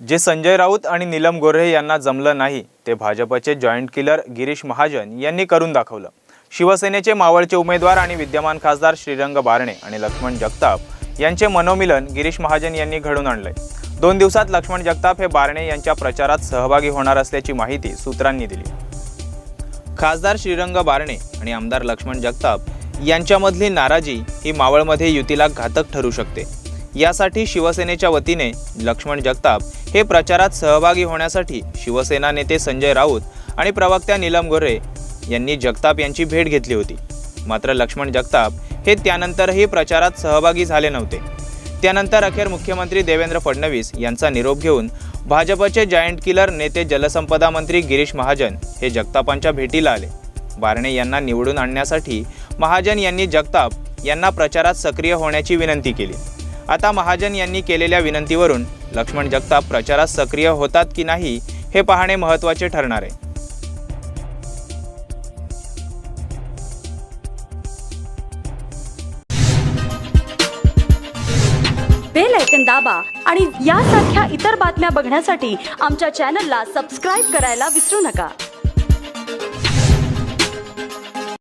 जे संजय राऊत आणि नीलम गोऱ्हे यांना जमलं नाही ते भाजपचे जॉईंट किलर गिरीश महाजन यांनी करून दाखवलं. शिवसेनेचे मावळचे उमेदवार आणि विद्यमान खासदार श्रीरंग बारणे आणि लक्ष्मण जगताप यांचे मनोमिलन गिरीश महाजन यांनी घडून आणलंय. दोन दिवसात लक्ष्मण जगताप हे बारणे यांच्या प्रचारात सहभागी होणार असल्याची माहिती सूत्रांनी दिली. खासदार श्रीरंग बारणे आणि आमदार लक्ष्मण जगताप यांच्यामधली नाराजी ही मावळमध्ये युतीला घातक ठरू शकते. यासाठी शिवसेनेच्या वतीने लक्ष्मण जगताप हे प्रचारात सहभागी होण्यासाठी शिवसेना नेते संजय राऊत आणि प्रवक्त्या नीलम गोरे यांनी जगताप यांची भेट घेतली होती. मात्र लक्ष्मण जगताप हे त्यानंतरही प्रचारात सहभागी झाले नव्हते. त्यानंतर अखेर मुख्यमंत्री देवेंद्र फडणवीस यांचा निरोप घेऊन भाजपचे जायंट किलर नेते जलसंपदा मंत्री गिरीश महाजन हे जगतापांच्या भेटीला आले. बारणे यांना निवडून आणण्यासाठी महाजन यांनी जगताप यांना प्रचारात सक्रिय होण्याची विनंती केली. आता महाजन यांनी केलेल्या विनंतीवरून लक्ष्मण जगताप प्रचारात सक्रिय होतात की नाही हे पाहणे महत्त्वाचे ठरणार आहे. बेल ऐकन दाबा आणि यासारख्या इतर बातम्या बघण्यासाठी आमच्या चॅनलला सबस्क्राईब करायला विसरू नका.